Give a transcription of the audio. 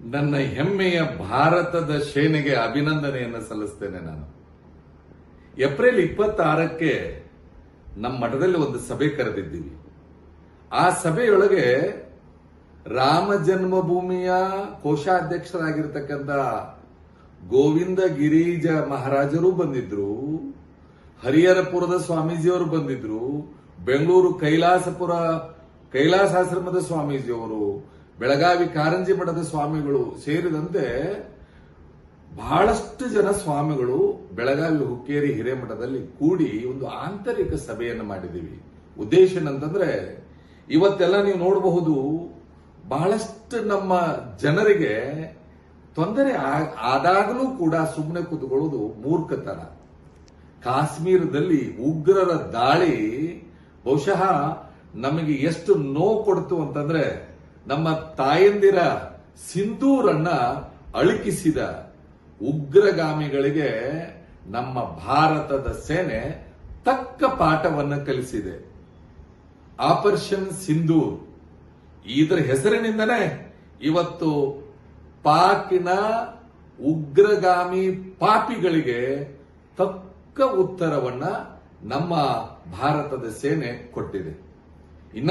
ನನ್ನ ಹೆಮ್ಮೆಯ ಭಾರತದ ಸೇನೆಗೆ ಅಭಿನಂದನೆಯನ್ನು ಸಲ್ಲಿಸ್ತೇನೆ ನಾನು. ಏಪ್ರಿಲ್ ಇಪ್ಪತ್ತಾರಕ್ಕೆ ನಮ್ಮ ಮಠದಲ್ಲಿ ಒಂದು ಸಭೆ ಕರೆದಿದ್ದೀವಿ. ಆ ಸಭೆಯೊಳಗೆ ರಾಮ ಜನ್ಮಭೂಮಿಯ ಕೋಶಾಧ್ಯಕ್ಷರಾಗಿರ್ತಕ್ಕಂಥ ಗೋವಿಂದ ಗಿರೀಜ ಮಹಾರಾಜರು ಬಂದಿದ್ರು, ಹರಿಹರಪುರದ ಸ್ವಾಮೀಜಿಯವರು ಬಂದಿದ್ರು, ಬೆಂಗಳೂರು ಕೈಲಾಸಪುರ ಕೈಲಾಸಾಶ್ರಮದ ಸ್ವಾಮೀಜಿಯವರು ಬೆಳಗಾವಿ ಕಾರಂಜಿ ಮಠದ ಸ್ವಾಮಿಗಳು ಸೇರಿದಂತೆ ಬಹಳಷ್ಟು ಜನ ಸ್ವಾಮಿಗಳು ಬೆಳಗಾವಿ ಹುಕ್ಕೇರಿ ಹಿರೇಮಠದಲ್ಲಿ ಕೂಡಿ ಒಂದು ಆಂತರಿಕ ಸಭೆಯನ್ನು ಮಾಡಿದ್ದೀವಿ. ಉದ್ದೇಶ ಏನಂತಂದ್ರೆ, ಇವತ್ತೆಲ್ಲ ನೀವು ನೋಡಬಹುದು, ಬಹಳಷ್ಟು ನಮ್ಮ ಜನರಿಗೆ ತೊಂದರೆ ಆದಾಗಲೂ ಕೂಡ ಸುಮ್ಮನೆ ಕೂತ್ಕೊಳ್ಳೋದು ಮೂರ್ಖತನ. ಕಾಶ್ಮೀರದಲ್ಲಿ ಉಗ್ರರ ದಾಳಿ, ಬಹುಶಃ ನಮಗೆ ಎಷ್ಟು ನೋವು ಕೊಡ್ತು ಅಂತಂದ್ರೆ ನಮ್ಮ ತಾಯಂದಿರ ಸಿಂಧೂರನ್ನ ಅಳುಕಿಸಿದ ಉಗ್ರಗಾಮಿಗಳಿಗೆ ನಮ್ಮ ಭಾರತದ ಸೇನೆ ತಕ್ಕ ಪಾಠವನ್ನು ಕಲಿಸಿದೆ. ಆಪರೇಷನ್ ಸಿಂಧೂರ್. ಇದರ ಹೆಸರಿನಿಂದನೇ ಇವತ್ತು ಪಾಕಿನ ಉಗ್ರಗಾಮಿ ಪಾಪಿಗಳಿಗೆ ತಕ್ಕ ಉತ್ತರವನ್ನ ನಮ್ಮ ಭಾರತದ ಸೇನೆ ಕೊಟ್ಟಿದೆ. ಇನ್ನ